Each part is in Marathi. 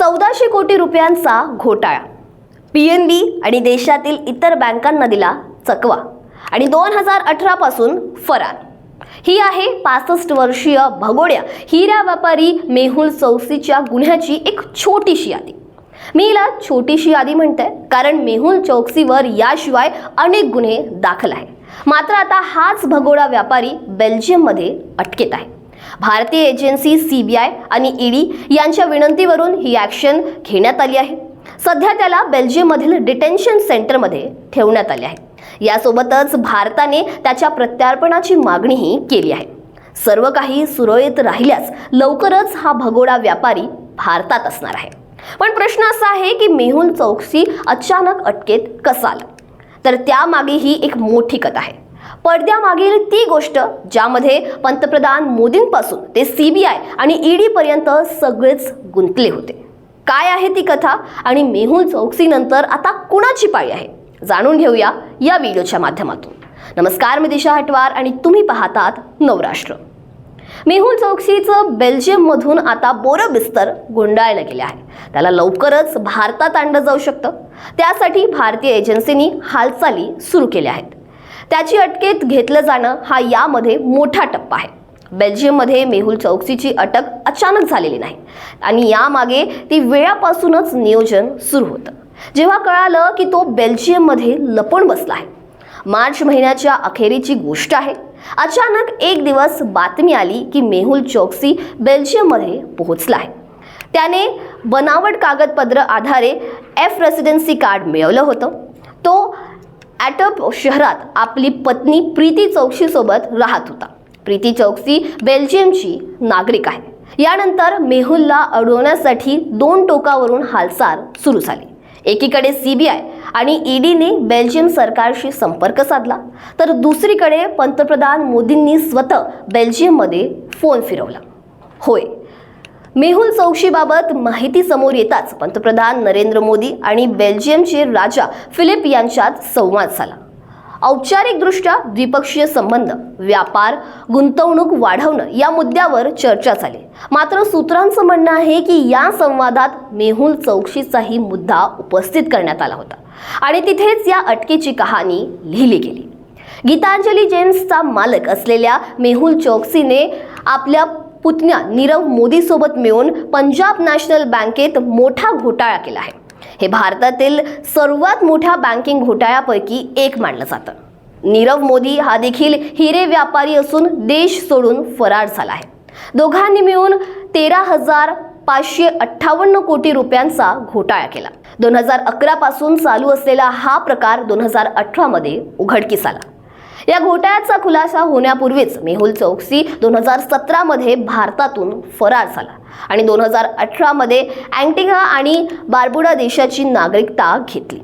चौदाशे कोटी रुपयांचा घोटाळा. पी एन बी आणि देशातील इतर बँकांना दिला चकवा आणि दोन हजार अठरापासून फरार. ही आहे पासष्ट वर्षीय भगोड्या हिरा व्यापारी मेहुल चौकसीच्या गुन्ह्याची एक छोटीशी यादी. मी हिला छोटीशी यादी म्हणते कारण मेहुल चौकसीवर याशिवाय अनेक गुन्हे दाखल आहे मात्र आता हाच भगोडा व्यापारी बेल्जियममध्ये अटकेत आहे. भारतीय एजन्सी सीबीआय आणि ईडी यांच्या विनंतीवरून ही ॲक्शन घेण्यात आली आहे. सध्या त्याला बेल्जियममधील डिटेन्शन सेंटरमध्ये ठेवण्यात आले आहे. यासोबतच भारताने त्याच्या प्रत्यार्पणाची मागणीही केली आहे. सर्व काही सुरळीत राहिल्यास लवकरच हा भगोडा व्यापारी भारतात असणार आहे. पण प्रश्न असा आहे की मेहुल चौकसी अचानक अटकेत कसा आला? तर त्यामागे ही एक मोठी कथा आहे. पडद्यामागील ती गोष्ट ज्यामध्ये पंतप्रधान मोदींपासून ते सीबीआय आणि ईडी पर्यंत सगळेच गुंतले होते. काय आहे ती कथा आणि मेहुल चौकसीनंतर आता कुणाची पाळी आहे? जाणून घेऊया या व्हिडिओच्या माध्यमातून. नमस्कार मी दिशा हटवार आणि तुम्ही पाहतात नवराष्ट्र. मेहुल चौकसीचं बेल्जियममधून आता बोरं बिस्तर गुंडाळलं गेलं आहे. त्याला लवकरच भारतात आणलं जाऊ शकतं. त्यासाठी भारतीय एजन्सीनी हालचाली सुरू केल्या आहेत. त्याची अटकेत घेतलं जाणं हा यामध्ये मोठा टप्पा आहे. बेल्जियममध्ये मेहुल चौकसीची अटक अचानक झालेली नाही आणि यामागे ती वेळापासूनच नियोजन सुरू होतं. जेव्हा कळालं की तो बेल्जियममध्ये लपून बसला आहे. मार्च महिन्याच्या अखेरीची गोष्ट आहे. अचानक एक दिवस बातमी आली की मेहुल चौकसी बेल्जियममध्ये पोहोचला आहे. त्याने बनावट कागदपत्र आधारे एफ रेसिडेन्सी कार्ड मिळवलं होतं. तो ॲटप शहरात आपली पत्नी प्रीती चौकशीसोबत राहत होता. प्रीती चौकसी बेल्जियमची नागरिक आहे. यानंतर मेहुलला अडवण्यासाठी दोन टोकावरून हालचाल सुरू झाली. एकीकडे सीबीआय आणि ईडीने बेल्जियम सरकारशी संपर्क साधला तर दुसरीकडे पंतप्रधान मोदींनी स्वतः बेल्जियममध्ये फोन फिरवला. होय मेहुल चौकशीबाबत माहिती समोर येताच पंतप्रधान नरेंद्र मोदी आणि बेल्जियमचे राजा फिलिप यांच्यात संवाद झाला. औपचारिकदृष्ट्या द्विपक्षीय संबंध व्यापार गुंतवणूक वाढवणं या मुद्द्यावर चर्चा झाली. मात्र सूत्रांचं म्हणणं आहे की या संवादात मेहुल चौकशीचाही मुद्दा उपस्थित करण्यात आला होता आणि तिथेच या अटकेची कहाणी लिहिली गेली. गीतांजली जेम्सचा मालक असलेल्या मेहुल चौकसीने आपल्या पुतण्या नीरव मोदीसोबत मिळून पंजाब नॅशनल बँकेत मोठा घोटाळा केला आहे. हे भारतातील सर्वात मोठ्या बँकिंग घोटाळ्यापैकी एक मानलं जातं. नीरव मोदी हा देखील हिरे व्यापारी असून देश सोडून फरार झाला आहे. दोघांनी मिळून तेरा हजार पाचशे अठ्ठावन्न कोटी रुपयांचा घोटाळा केला. दोन हजार अकरा पासून चालू असलेला हा प्रकार दोन हजार अठरामध्ये उघडकीस आला. या घोटाळ्याचा खुलासा होण्यापूर्वीच मेहुल चौकसी दोन हजार सतरामध्ये भारतातून फरार झाला. आणि दोन हजार अठरामध्ये अँटिगा आणि बार्बुडा देशाची नागरिकता घेतली.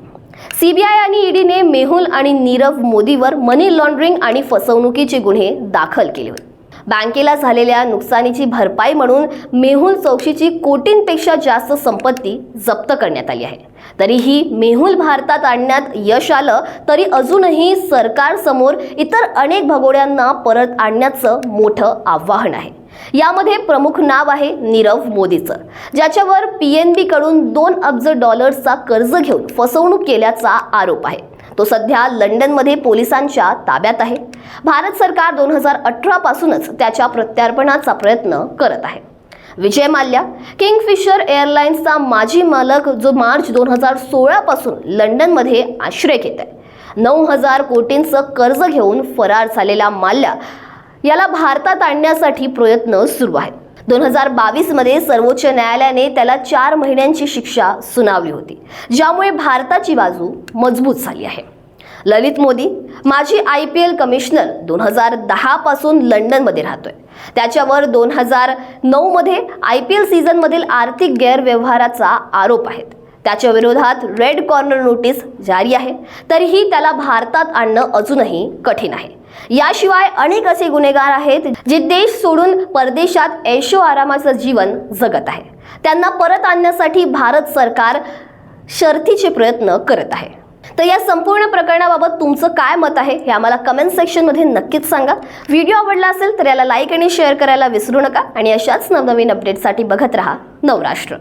सीबीआय आणि ईडीने मेहुल आणि नीरव मोदीवर मनी लॉन्ड्रिंग आणि फसवणुकीचे गुन्हे दाखल केले होते. बँकेला झालेल्या नुकसानीची भरपाई म्हणून मेहुल चौकशीची कोटींपेक्षा जास्त संपत्ती जप्त करण्यात आली आहे. तरीही मेहुल भारतात आणण्यात यश आलं तरी अजूनही सरकारसमोर इतर अनेक भगोड्यांना परत आणण्याचं मोठं आव्हान आहे. यामध्ये प्रमुख नाव आहे नीरव मोदीचं ज्याच्यावर पी एन बीकडून दोन अब्ज डॉलर्सचा कर्ज घेऊन फसवणूक केल्याचा आरोप आहे. तो सध्या लंडनमध्ये पोलिसांच्या ताब्यात आहे. भारत सरकार दोन हजार अठरा पासूनच त्याच्या प्रत्यार्पणाचा प्रयत्न करत आहे. विजय माल्या किंगफिशर एअरलाइन्सचा माजी मालक जो मार्च दोन हजार सोळापासून लंडनमध्ये आश्रय घेत आहे. नऊ हजार कोटींचं कर्ज घेऊन फरार झालेला माल्या याला भारतात आणण्यासाठी प्रयत्न सुरू आहेत. दोन हजार बावीसमध्ये सर्वोच्च न्यायालयाने त्याला चार महिन्यांची शिक्षा सुनावली होती. ज्यामुळे भारताची बाजू मजबूत झाली आहे. ललित मोदी माजी आय पी एल कमिशनर दोन हजार दहापासून लंडनमध्ये राहतोय. त्याच्यावर दोन हजार नऊमध्ये आय पी एल सीझनमधील आर्थिक गैरव्यवहाराचा आरोप आहेत. त्याच्या विरोधात रेड कॉर्नर नोटीस जारी आहे. तरीही त्याला भारतात आणणं अजूनही कठीण आहे. याशिवाय अनेक असे गुन्हेगार आहेत जे देश सोडून परदेशात ऐशो आरामाचं जीवन जगत आहे. त्यांना परत आणण्यासाठी भारत सरकार शर्थीचे प्रयत्न करत आहे. तर या संपूर्ण प्रकरणाबाबत तुमचं काय मत आहे हे आम्हाला कमेंट सेक्शनमध्ये नक्कीच सांगा. व्हिडिओ आवडला असेल तर याला लाईक आणि शेअर करायला विसरू नका. आणि अशाच नवनवीन अपडेटसाठी बघत राहा नवराष्ट्र.